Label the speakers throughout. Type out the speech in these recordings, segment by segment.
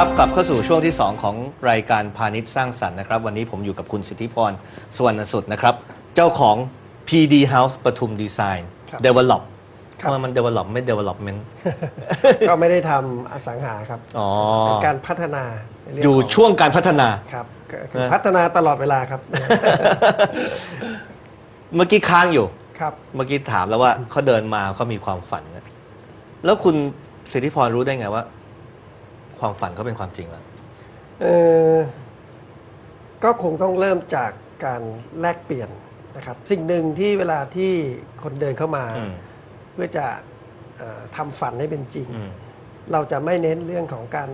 Speaker 1: ครับกลับเข้าสู่ช่วงที่ 2 ของรายการพาณิชย์สร้างสรรค์นะครับ วันนี้ผมอยู่กับคุณสิทธิพรสวรรณสุดนะครับ เจ้าของ PD House ปทุมดีไซน์
Speaker 2: ครับ
Speaker 1: Develop
Speaker 2: ครับ
Speaker 1: ทำไมมัน Develop ไม่ Development
Speaker 2: ก็ไม่ได้ทำอสังหาครับ
Speaker 1: อ๋อ
Speaker 2: เป็นการพัฒนาในเรื่
Speaker 1: อยู่
Speaker 2: ข
Speaker 1: ช่วงการพัฒนา
Speaker 2: ครับก็คือ
Speaker 1: นะ
Speaker 2: พัฒนาตลอดเวลาครับ
Speaker 1: เมื่อกี้ค้างอยู่
Speaker 2: ครับ
Speaker 1: เมื่อกี้ถามแล้วว่าเขาเดินมาเขามีความฝันนะแล้วคุณสิทธิพรรู้ได้ไงว่า ความฝันเขาเป็นความจริงแล้ว
Speaker 2: เออก็คงต้องเริ่มจากการแลกเปลี่ยนนะครับ สิ่งหนึ่งที่เวลาที่คนเดินเข้ามา
Speaker 1: อืม
Speaker 2: เพื่อจะเอ่อทำฝันให้เป็นจริง
Speaker 1: อืม
Speaker 2: เราจะไม่เน้นเรื่องของการ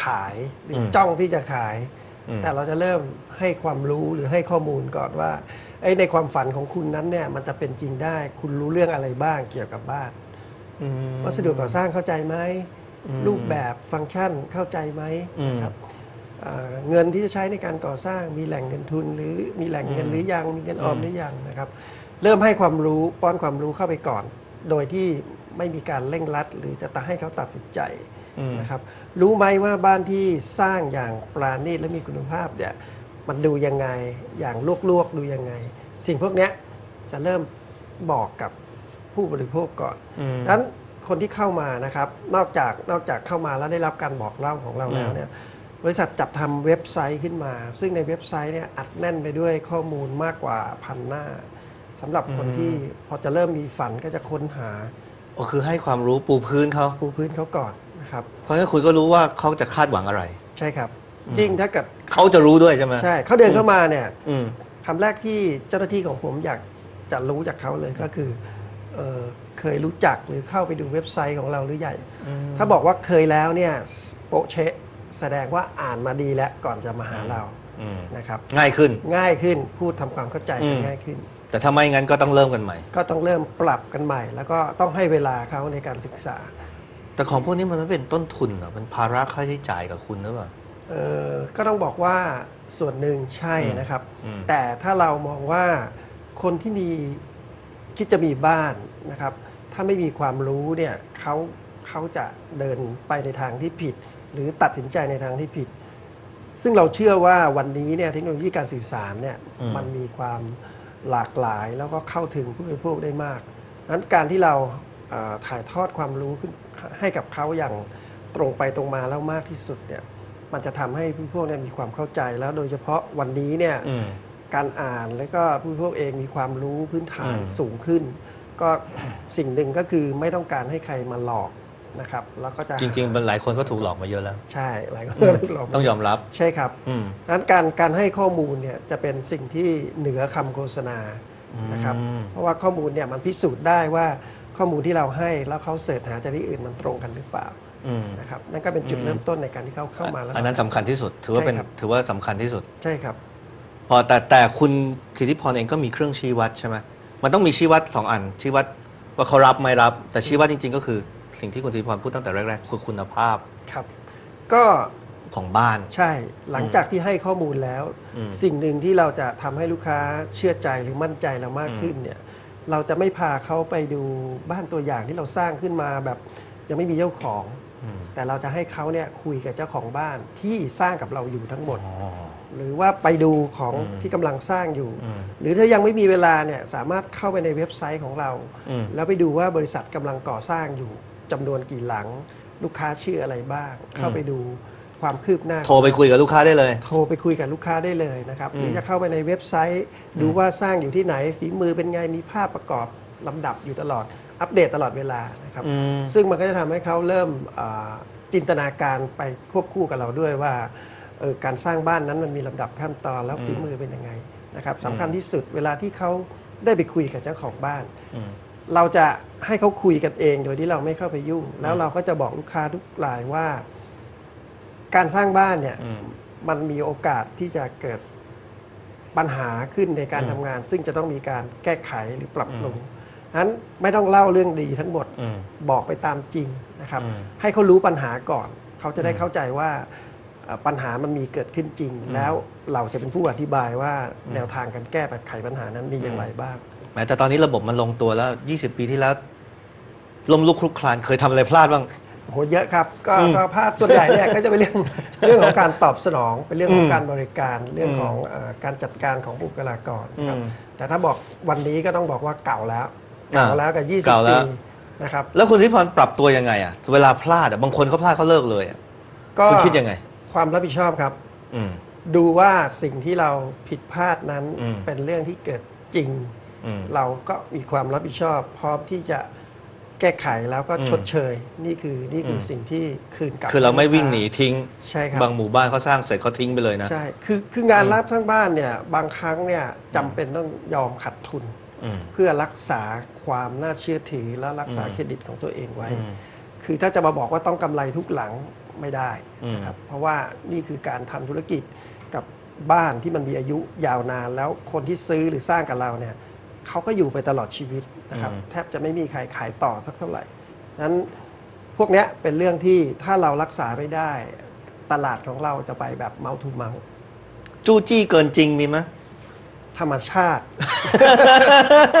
Speaker 2: ขายหรืออ
Speaker 1: ม
Speaker 2: จ้องที่จะขาย
Speaker 1: อืม
Speaker 2: แต่เราจะเริ่มให้ความรู้หรือให้ข้อมูลก่อนว่าเอ้ยในความฝันของคุณนั้นเนี่ยมันจะเป็นจริงได้ คุณรู้เรื่องอะไรบ้างเกี่ยวกับบ้าน
Speaker 1: อืม
Speaker 2: วัสดุก่อสร้างเข้าใจไหม
Speaker 1: อืม
Speaker 2: รูปแบบฟังก์ชันเข้าใจไหม
Speaker 1: อืม
Speaker 2: ครับเอ่อเงินที่จะใช้ในการก่อสร้างมีแหล่งเงินทุน หรือมีแหล่งเงิน
Speaker 1: อืม
Speaker 2: หรือยังมีเงินออม
Speaker 1: อืม
Speaker 2: หรือยังนะครับ เริ่มให้ความรู้ป้อนความรู้เข้าไปก่อน โดยที่ไม่มีการเร่งรัด หรือจะตัดให้เขาตัดสินใจ
Speaker 1: อืม
Speaker 2: นะครับ รู้ไหมว่าบ้านที่สร้างอย่างปราณีตและมีคุณภาพเนี่ยมันดูยังไงอย่างลวกๆดูยังไง สิ่งพวกเนี้ยจะเริ่มบอกกับผู้บริโภคก่อน
Speaker 1: อืม
Speaker 2: ดังนั้น คนที่เข้ามานะครับ นอกจากนอกจากเข้ามาแล้วได้รับการบอกเล่าของเราแล้วเนี่ยบริษัทจับทำเว็บไซต์ขึ้นมา ซึ่งในเว็บไซต์เนี่ยอัดแน่นไปด้วยข้อมูลมากกว่าพันหน้าสำหรับคน
Speaker 1: อืม
Speaker 2: ที่พอจะเริ่มมีฝันก็จะค้นหา
Speaker 1: ก็คือให้ความรู้ปูพื้นเขา
Speaker 2: ปูพื้นเขาก่อนนะครับ
Speaker 1: เพราะงั้นคุณก็รู้ว่าเขาจะคาดหวังอะไร
Speaker 2: ใช่ครับ
Speaker 1: อืม
Speaker 2: ยิ่งถ้าเกิด
Speaker 1: เขาจะรู้ด้วยใช่ไหม
Speaker 2: ใช่เขาเดินเข้ามาเนี่ย
Speaker 1: อืม
Speaker 2: คำแรกที่เจ้าหน้าที่ของผมอยากจะรู้จากเขาเลยก็คือ เอ่อเคยรู้จักหรือเข้าไปดูเว็บไซต์ของเราหรือใหญ่ ถ้าบอกว่าเคยแล้วเนี่ยโปะเชะแสดงว่าอ่านมาดีแล้วก่อนจะมาหาเรา
Speaker 1: อืม
Speaker 2: นะครับ
Speaker 1: ง่ายขึ้น
Speaker 2: ง่ายขึ้นพูดทำความเข้าใจกัน
Speaker 1: อืม
Speaker 2: ง่ายขึ้น
Speaker 1: แต่ถ้าไม่งั้นก็ต้องเริ่มกันใหม่
Speaker 2: ก็ต้องเริ่มปรับกันใหม่ แล้วก็ต้องให้เวลาเขาในการศึกษา
Speaker 1: แต่ของพวกนี้มันไม่เป็นต้นทุนเหรอมันภาระค่าใช้จ่ายกับคุณหรือเปล่า
Speaker 2: เอ่อก็ต้องบอกว่าส่วนหนึ่งใช่นะครับ
Speaker 1: อืม
Speaker 2: แต่ถ้าเรามองว่าคนที่มี คิดจะมีบ้านนะครับ ถ้าไม่มีความรู้เนี่ยเขาเขาจะเดินไปในทางที่ผิด หรือตัดสินใจในทางที่ผิด ซึ่งเราเชื่อว่าวันนี้เนี่ยเทคโนโลยีการสื่อสารเนี่ย
Speaker 1: อืม
Speaker 2: มันมีความหลากหลายแล้วก็เข้าถึงผู้บริโภคได้มากนั้นการที่เราเอ่อถ่ายทอดความรู้ขึ้นให้กับเขาอย่างตรงไปตรงมาแล้วมากที่สุดเนี่ยมันจะทำให้ผู้บริโภคเนี่ยมีความเข้าใจแล้วโดยเฉพาะวันนี้เนี่ย
Speaker 1: อืม
Speaker 2: การอ่านแล้วก็ผู้บริโภคเองมีความรู้พื้นฐาน
Speaker 1: อืม
Speaker 2: สูงขึ้น ก็สิ่งหนึ่งก็คือไม่ต้องการให้ใครมาหลอกนะครับ แล้วก็จะ
Speaker 1: จริงๆหลายคนก็ถูกหลอกมาเยอะแล้ว
Speaker 2: ใช่หลายคน
Speaker 1: อืม
Speaker 2: ถูกหลอก
Speaker 1: ต้องยอมรับ
Speaker 2: ใช่ครับ
Speaker 1: อืม
Speaker 2: นั้นการการให้ข้อมูลเนี่ยจะเป็นสิ่งที่เหนือคำโฆษณานะครับ
Speaker 1: อืม
Speaker 2: เพราะว่าข้อมูลเนี่ยมันพิสูจน์ได้ว่าข้อมูลที่เราให้แล้วเขาเสิร์ชหาจากที่อื่นมันตรงกันหรือเปล่า
Speaker 1: อืม
Speaker 2: นะครับนั่นก็เป็นจุด
Speaker 1: อืม
Speaker 2: เริ่มต้นในการที่เขาเข้ามาแล้ว
Speaker 1: อันนั้นสำคัญที่สุด ถือว่าเป็น
Speaker 2: ใช่ครับ
Speaker 1: ถือว่าสำคัญที่สุด
Speaker 2: ใช่ครับ
Speaker 1: พอแต่แต่คุณสิทธิพรเองก็มีเครื่องชี้วัดใช่ไหมมันต้องมีชี้วัดสองอัน ชี้วัดว่าเขารับไม่รับ แต่ชี้วัดจริง ๆ ก็คือสิ่งที่คุณสิทธิพรพูดตั้งแต่แรกๆคือคุณภาพ
Speaker 2: ครับ ก็
Speaker 1: ของบ้าน
Speaker 2: ใช่หลังจากที่ให้ข้อมูลแล้ว
Speaker 1: อืม
Speaker 2: สิ่งหนึ่งที่เราจะทำให้ลูกค้าเชื่อใจหรือมั่นใจเรามากขึ้นเนี่ยเราจะไม่พาเขาไปดูบ้านตัวอย่างที่เราสร้างขึ้นมาแบบยังไม่มีเจ้าของ
Speaker 1: อืม
Speaker 2: แต่เราจะให้เขาเนี่ยคุยกับเจ้าของบ้านที่สร้างกับเราอยู่ทั้งหมด
Speaker 1: อ๋อ
Speaker 2: หรือว่าไปดูของ
Speaker 1: อืม
Speaker 2: ที่กำลังสร้างอยู่
Speaker 1: อืม
Speaker 2: หรือถ้ายังไม่มีเวลาเนี่ยสามารถเข้าไปในเว็บไซต์ของเรา
Speaker 1: อืม
Speaker 2: แล้วไปดูว่าบริษัทกำลังก่อสร้างอยู่จำนวนกี่หลัง ลูกค้าชื่ออะไรบ้าง เข้าไปดูความคืบหน้า
Speaker 1: โทรไปคุยกับลูกค้าได้เลย
Speaker 2: โทรไปคุยกับลูกค้าได้เลยนะครับ
Speaker 1: อืม
Speaker 2: หรือจะเข้าไปในเว็บไซต์ ดูว่าสร้างอยู่ที่ไหนฝีมือเป็นไงมีภาพประกอบลำดับอยู่ตลอด อัปเดตตลอดเวลานะครับ
Speaker 1: อืม
Speaker 2: ซึ่งมันก็จะทำให้เขาเริ่มอ่าจินตนาการไปควบคู่กับเราด้วยว่าเออการสร้างบ้านนั้นมันมีลำดับขั้นตอนแล้วฝีมือเป็นยังไงนะครับสำคัญที่สุดเวลาที่เขาได้ไปคุยกับเจ้าของบ้าน
Speaker 1: อืม
Speaker 2: เราจะให้เขาคุยกันเองโดยที่เราไม่เข้าไปยุ่ง แล้วเราก็จะบอกลูกค้าทุกรายว่า การสร้างบ้านเนี่ย
Speaker 1: อืม
Speaker 2: มันมีโอกาสที่จะเกิดปัญหาขึ้นในการ
Speaker 1: อืม
Speaker 2: ทำงาน ซึ่งจะต้องมีการแก้ไขหรือปรับปรุง นั้นไม่ต้องเล่าเรื่องดีทั้งหมด
Speaker 1: อืม
Speaker 2: บอกไปตามจริงนะครับ
Speaker 1: อืม
Speaker 2: ให้เขารู้ปัญหาก่อน เขาจะได้
Speaker 1: อืม
Speaker 2: เข้าใจว่าเอ่อปัญหามันมีเกิดขึ้นจริง
Speaker 1: อืม
Speaker 2: แล้วเราจะเป็นผู้อธิบายว่า
Speaker 1: อืม
Speaker 2: แนวทางการแก้ไขปัญหานั้นมีอย่างไรบ้าง
Speaker 1: แม้แต่ตอนนี้ระบบมันลงตัวแล้ว 20 ปีที่แล้วล้มลุกคลุกคลานเคยทำอะไรพลาดบ้าง
Speaker 2: โหเยอะครับก็
Speaker 1: อืม
Speaker 2: ก็ภาคส่วนใหญ่เนี่ย ก็จะเป็นเรื่องเรื่องของการตอบสนองเป็นเรื่องของ
Speaker 1: อืม
Speaker 2: การบริการเรื่อง
Speaker 1: อืม
Speaker 2: ของเอ่อการจัดการของบุคลากรครับ
Speaker 1: อืม
Speaker 2: แต่ถ้าบอกวันนี้ก็ต้องบอกว่าเก่าแล้ว
Speaker 1: อ่า
Speaker 2: เก่าแล้วกับ
Speaker 1: เก่า
Speaker 2: 20
Speaker 1: แล้
Speaker 2: ปี
Speaker 1: ว
Speaker 2: นะครับ
Speaker 1: แล้วคุณสิทธิพรปรับตัวยังไงอะเวลาพลาดอะบางคนเขาพลาดเขาเลิกเลยอะ
Speaker 2: ก็
Speaker 1: คุณคิดยังไง
Speaker 2: ความรับผิดชอบครับ
Speaker 1: อืม
Speaker 2: ดูว่าสิ่งที่เราผิดพลาดนั้น
Speaker 1: อืม
Speaker 2: เป็นเรื่องที่เกิดจริง
Speaker 1: อืม
Speaker 2: เราก็มีความรับผิดชอบ พร้อมที่จะแก้ไขแล้วก็
Speaker 1: อืม
Speaker 2: ชดเชย นี่คือนี่คืออ
Speaker 1: ม
Speaker 2: สิ่งที่คืนกลับ
Speaker 1: คือเราไม่วิ่งหนี
Speaker 2: ให้ลูก
Speaker 1: ทิ้ง
Speaker 2: ค้าใช่ครับ
Speaker 1: บางหมู่บ้านเขาสร้างเสร็จเขาทิ้งไปเลยนะ
Speaker 2: ใช่ คือ คืองาน
Speaker 1: อืม
Speaker 2: รับสร้างบ้านเนี่ย บางครั้งเนี่ยจำเป็นต้องยอมขัดทุน
Speaker 1: อืม
Speaker 2: เพื่อรักษาความน่าเชื่อถือและรักษา
Speaker 1: อืม
Speaker 2: เครดิตของตัวเองไว้
Speaker 1: อืม
Speaker 2: คือถ้าจะมาบอกว่าต้องกำไรทุกหลังไม่ได้นะครับ
Speaker 1: อืม
Speaker 2: เพราะว่านี่คือการทำธุรกิจกับบ้านที่มันมีอายุยาวนาน แล้วคนที่ซื้อหรือสร้างกับเราเนี่ยเขาก็อยู่ไปตลอดชีวิตนะครับแทบจะไม่มีใครขายต่อสักเท่าไหร่นั้นพวกเนี้ยเป็นเรื่องที่ถ้าเรารักษาไม่ได้ ตลาดของเราจะไปแบบเมาทูเมา
Speaker 1: จู้จี้เกินจริงมีไหม
Speaker 2: ธรรมชาติ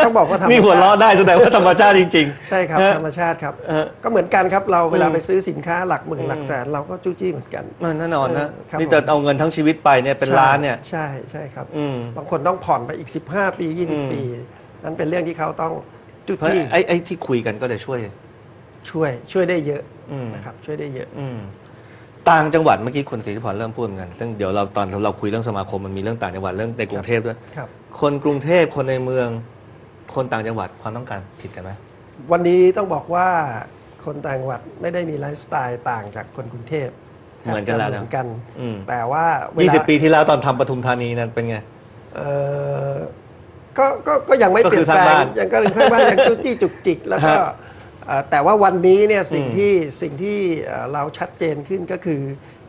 Speaker 2: ต้องบอกว่าธรรม
Speaker 1: มีหัว
Speaker 2: ชา
Speaker 1: เราะ
Speaker 2: ติ
Speaker 1: ได้แสดงว่าธรรมชาติจริง
Speaker 2: ใช่ครับ
Speaker 1: เออ
Speaker 2: ธรรมชาติครับ
Speaker 1: เออ
Speaker 2: ก็เหมือนกันครับเราเวลา
Speaker 1: อืม
Speaker 2: ไปซื้อสินค้าหลักหมื่
Speaker 1: อื
Speaker 2: น
Speaker 1: ม
Speaker 2: หลักแสนเราก็จู้จี้เหมือนกัน
Speaker 1: ๆมันแน่นอนนะ
Speaker 2: เออครับ
Speaker 1: นี่จะ
Speaker 2: ผม
Speaker 1: เอาเงินทั้งชีวิตไปเนี่ยเป็นล้านเนี่ย
Speaker 2: ใช่ใช่ครับ
Speaker 1: อืม
Speaker 2: บางคนต้องผ่อนไปอีก 15 ปี
Speaker 1: อืม
Speaker 2: 20 ปี นั่นเป็นเรื่องที่เขาต้องจุด
Speaker 1: เพราะ
Speaker 2: ที่
Speaker 1: ไอ้ไอ้ที่คุยกันก็จะช่วย
Speaker 2: ช่วยช่วยได้เยอะ
Speaker 1: อืม
Speaker 2: นะครับช่วยได้เยอะ
Speaker 1: อืม ต่างจังหวัดเมื่อกี้คุณสิทธิพรเริ่มพูดเหมือนกันซึ่งเดี๋ยวเราตอนเราคุยเรื่องสมาคมมันมีเรื่องต่างจังหวัดเรื่องในกรุงเทพด้วย
Speaker 2: ครับ
Speaker 1: คนกรุงเทพคนในเมือง คนต่างจังหวัดความต้องการผิดกันไหม
Speaker 2: วันนี้ต้องบอกว่าคนต่างจังหวัดไม่ได้มีไลฟ์สไตล์ต่างจากคนกรุงเทพ
Speaker 1: เหมือนกันแล้ว
Speaker 2: เห
Speaker 1: นะ
Speaker 2: มือนกัน
Speaker 1: อืม
Speaker 2: แต่ว่าเว
Speaker 1: ยี่
Speaker 2: ลา
Speaker 1: สิบปีที่แล้วตอนทำปทุมธานีนั่นเป็นไง
Speaker 2: เอ่อก็ก็ก็ยังไม่
Speaker 1: ก็
Speaker 2: เป
Speaker 1: คื
Speaker 2: ลี่
Speaker 1: อย
Speaker 2: นแปล
Speaker 1: สร้างบ้างน
Speaker 2: ยังก็เลยสร้างบ้านยังจุกจี้จุกจิกแล้วก็
Speaker 1: ฮะ
Speaker 2: เอ่อ แต่ว่าวันนี้เนี่ยสิ่ง
Speaker 1: อืม
Speaker 2: ที่สิ่งที่เอ่อเราชัดเจนขึ้นก็คือ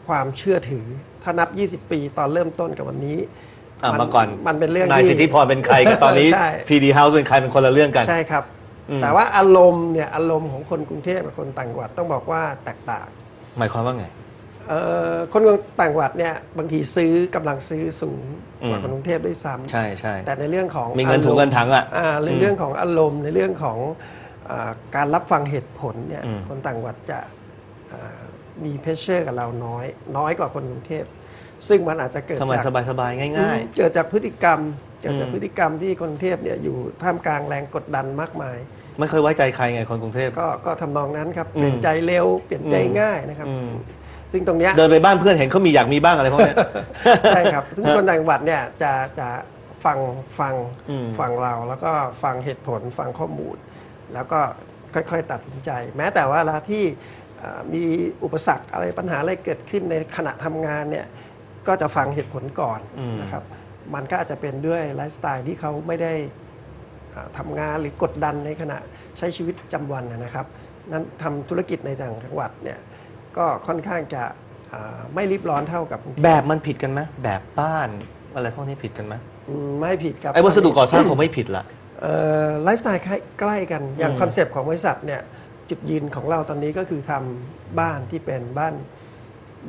Speaker 2: ความเชื่อถือถ้านับ 20 ปีตอนเริ่มต้นกับวันนี้
Speaker 1: อะ
Speaker 2: มัน
Speaker 1: เมื่อก่อน
Speaker 2: มันเป็นเรื่อง
Speaker 1: นาย
Speaker 2: ที่
Speaker 1: สิทธิพรเป็นใครกับตอนนี้
Speaker 2: ใช่
Speaker 1: PD House เป็นใครเป็นคนละเรื่องกัน
Speaker 2: ใช่ครับ
Speaker 1: อืม
Speaker 2: แต่ว่าอารมณ์เนี่ยอารมณ์ของคนกรุงเทพกับคนต่างจังหวัดต้องบอกว่าแตกต่าง
Speaker 1: หมายความว่าไง
Speaker 2: เอ่อคนต่างจังหวัดเนี่ยบางทีซื้อกำลังซื้อสูงกว่า
Speaker 1: อืม
Speaker 2: คนกรุงเทพด้วยซ้ำ
Speaker 1: ใช่ใช่
Speaker 2: แต่ในเรื่องของ
Speaker 1: มีเงินถุงา
Speaker 2: รมณ์
Speaker 1: เงินถังอะ
Speaker 2: อ่าใน
Speaker 1: อืม
Speaker 2: เรื่องของอารมณ์ในเรื่องของอา การรับฟังเหตุผลเนี่ย
Speaker 1: อืม
Speaker 2: คนต่างจังหวัดจะอ่ามีเพชเชอร์กับเราน้อย น้อยกว่าคนกรุงเทพ ซึ่งมันอาจจะเกิด
Speaker 1: ทำไม
Speaker 2: จาก
Speaker 1: สบายสบายๆ ง่าย
Speaker 2: เกิดจากพฤติกรรมเกิดจาก
Speaker 1: อืม
Speaker 2: พฤติกรรมที่คนกรุงเทพเนี่ยอยู่ท่ามกลางแรงกดดันมากมาย
Speaker 1: ๆไม่เคยไว้ใจใครไงคนกรุงเทพ
Speaker 2: ก็ก็ทำนองนั้นครับ
Speaker 1: อืม
Speaker 2: เปลี่ยนใจเร็วเปลี่ยนใจ
Speaker 1: อืม
Speaker 2: ง่ายนะครับ
Speaker 1: อืม
Speaker 2: ซึ่งตรงเนี้ย
Speaker 1: เดินไปบ้านเพื่อนเห็นเขามีอยากมีบ้างอะไรพวกเนี้ย
Speaker 2: ใช่ครับซึ่งคนต่างจังหวัดเนี่ยจะจะฟังฟัง
Speaker 1: อืม
Speaker 2: ฟังเราแล้วก็ฟังเหตุผลฟังข้อมูล แล้วก็ค่อยๆ ตัดสินใจ แม้แต่ว่าเวลาที่เอ่อมีอุปสรรคอะไรปัญหาอะไรเกิดขึ้นในขณะทำงานเนี่ยก็จะฟังเหตุผลก่อน
Speaker 1: อืม
Speaker 2: นะครับมันก็อาจจะเป็นด้วยไลฟ์สไตล์ที่เขาไม่ได้อ่าทำงานหรือกดดันในขณะใช้ชีวิตประจำวันนะครับ นั้นทำธุรกิจในต่างจังหวัดเนี่ยก็ค่อนข้างจะอ่าไม่รีบร้อนเท่ากับกรุงเทพ
Speaker 1: แบบมันผิดกันไหมแบบบ้านอะไรพวกนี้ผิดกันไหม
Speaker 2: อืมไม่ผิดครับ
Speaker 1: ไอ้วัสดุก่อสร้างคงไม่ผิดละ
Speaker 2: เอ่อ ไลฟ์สไตล์ใกล้กันอย่าง
Speaker 1: อืม
Speaker 2: คอนเซปต์ของบริษัทเนี่ยจุดยืนของเราตอนนี้ก็คือทำบ้านที่เป็นบ้าน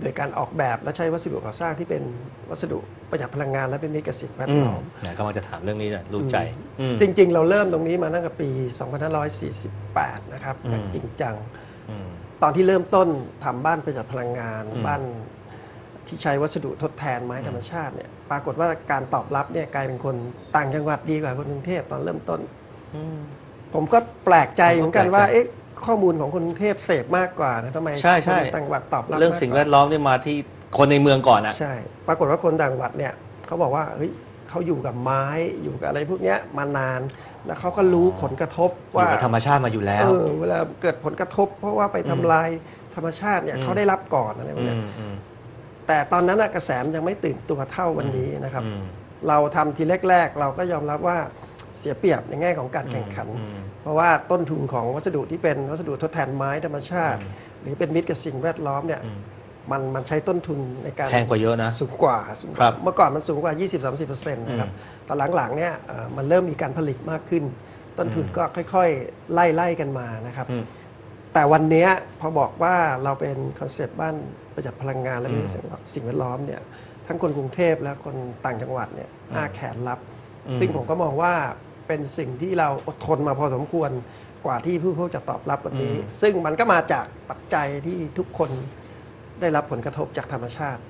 Speaker 2: โดยการออกแบบและใช้วัสดุก่อสร้างที่เป็นวัสดุประหยัดพลังงานและเป็นมิตรกับสิ่งแวด
Speaker 1: อืม
Speaker 2: ล้อม
Speaker 1: เนี่ยกำลังจะถามเรื่องนี้นะรู้ใจอืม
Speaker 2: จริง ๆ เราเริ่มตรงนี้มาตั้งแต่ปี 2548 นะครับ
Speaker 1: อืม
Speaker 2: อย่างจริงจัง
Speaker 1: อืม
Speaker 2: ตอนที่เริ่มต้นทำบ้านประหยัดพลังงาน
Speaker 1: อืม
Speaker 2: บ้าน ที่ใช้วัสดุทดแทนไม้ธรรมชาติเนี่ยปรากฏว่าการตอบรับเนี่ยกลายเป็นคนต่างจังหวัดดีกว่าคนกรุงเทพตอนเริ่มต้น
Speaker 1: อืม
Speaker 2: ผมก็แปลกใจเหมือนกัน
Speaker 1: ผมก็แปลกใจ
Speaker 2: ว่าเอ๊ะข้อมูลของคนกรุงเทพเสพมากกว่านะทำไม
Speaker 1: ใช่ใช่
Speaker 2: คนต่างจังหวัดตอบรับ
Speaker 1: เรื่องสิ่งแว
Speaker 2: มากก
Speaker 1: ดล้อมเนี่ยมาที่คนในเมืองก่อนอะ
Speaker 2: ใช่ ปรากฏว่าคนต่างจังหวัดเนี่ยเขาบอกว่าเฮ้ยเขาอยู่กับไม้อยู่กับอะไรพวกเนี้ยมานาน แล้วเขาก็รู้ผลกระทบ
Speaker 1: อยู่
Speaker 2: ว่า
Speaker 1: กับธรรมชาติมาอยู่แล้ว
Speaker 2: เออเวลาเกิดผลกระทบ เพราะว่าไปทำลายธรรมชาติเนี่ย
Speaker 1: อืม
Speaker 2: เขาได้รับก่อนอะไรพวก
Speaker 1: อื
Speaker 2: เนี้ย
Speaker 1: มอืม
Speaker 2: แต่ตอนนั้นน่ะกระแสมันยังไม่ตื่นตัวเท่าวันนี้นะครับ
Speaker 1: อืม
Speaker 2: เราทำทีแรกๆ เราก็ยอมรับว่าเสียเปรียบในแง่ของการแข่งขัน
Speaker 1: อืม
Speaker 2: เพราะว่าต้นทุนของวัสดุที่เป็นวัสดุทดแทนไม้ธรรมชาติ
Speaker 1: อืม
Speaker 2: หรือเป็นมิตรกับสิ่งแวดล้อมเนี่ย
Speaker 1: อืม
Speaker 2: มันมันใช้ต้นทุนในการ
Speaker 1: แพงกว่าเยอะนะ
Speaker 2: สูงกว่าสูงก
Speaker 1: ครั
Speaker 2: ว่า
Speaker 1: บ
Speaker 2: เมื่อก่อนมันสูงกว่า 20-30%นะครับตอนหลังๆเนี่ยเอ่อมันเริ่มมีการผลิตมากขึ้น ต้นทุนก็ค่อยๆ ไล่ไล่กันมานะครับ
Speaker 1: อืม
Speaker 2: แต่วันเนี้ยพอบอกว่าเราเป็นคอนเซ็ปต์บ้านประหยัดพลังงานและมี
Speaker 1: อืม
Speaker 2: สิ่งแวดล้อมเนี่ยทั้งคนกรุงเทพและคนต่างจังหวัดเนี่ยอ้าแขนรับ
Speaker 1: อืม
Speaker 2: ซึ่งผมก็มองว่าเป็นสิ่งที่เราอดทนมาพอสมควรกว่าที่ผู้บริโภคจะตอบรับวันนี้
Speaker 1: อืม
Speaker 2: ซึ่งมันก็มาจากปัจจัยที่ทุกคนได้รับผลกระทบจากธรรมชาติ